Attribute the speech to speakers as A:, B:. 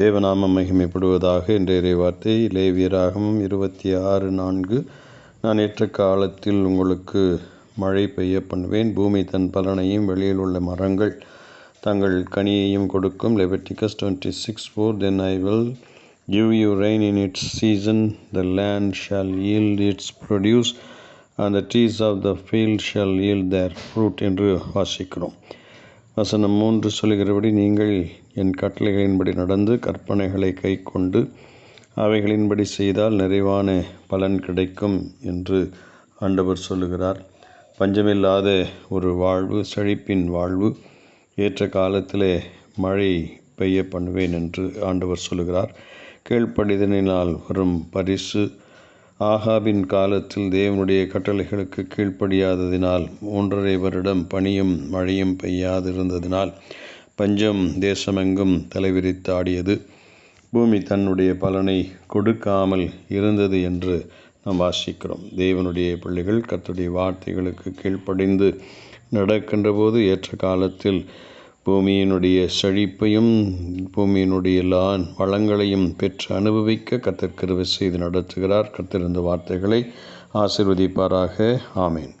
A: தேவநாமம் மகிமைப்படுவதாக இன்றைய வார்த்தை லேவியராகமும் இருபத்தி ஆறு நான்கு. நான் ஏற்ற காலத்தில் உங்களுக்கு மழை பெய்ய பண்ணுவேன். பூமி தன் பலனையும் வெளியில் உள்ள மரங்கள் தங்கள் கனியையும் கொடுக்கும். Leviticus twenty six four then I will give you rain in its season the land shall yield its produce and the trees of the field shall yield their fruit என்று வாசிக்கிறோம். வசனம் மூன்று சொல்கிறபடி நீங்கள் என் கட்டளைகளின்படி நடந்து கற்பனைகளை கை கொண்டு அவைகளின்படி செய்தால் நிறைவான பலன் கிடைக்கும் என்று ஆண்டவர் சொல்லுகிறார். பஞ்சமில்லாத ஒரு வாழ்வு செழிப்பின் வாழ்வு ஏற்ற காலத்திலே மழை பெய்ய பண்ணுவேன் என்று ஆண்டவர் சொல்லுகிறார். கீழ்ப்படிதனினால் வரும் பரிசு ஆகாபின் காலத்தில் தேவனுடைய கட்டளைகளுக்கு கீழ்ப்படியாததினால் மூன்றரை வருடம் பனியும் மழையும் பெய்யாதிருந்ததினால் பஞ்சம் தேசமெங்கும் தலைவிரித்தாடியது. பூமி தன்னுடைய பலனை கொடுக்காமல் இருந்தது என்று நாம் வாசிக்கிறோம். தேவனுடைய பிள்ளைகள் கத்துடைய வார்த்தைகளுக்கு கீழ்ப்படிந்து நடக்கின்ற போது ஏற்ற காலத்தில் பூமியினுடைய செழிப்பையும் பூமியினுடைய எல்லா வளங்களையும் பெற்று அனுபவிக்க கத்தர் கிருவை செய்து நடத்துகிறார். கத்திருந்த வார்த்தைகளை ஆசிர்வதிப்பாராக. ஆமேன்.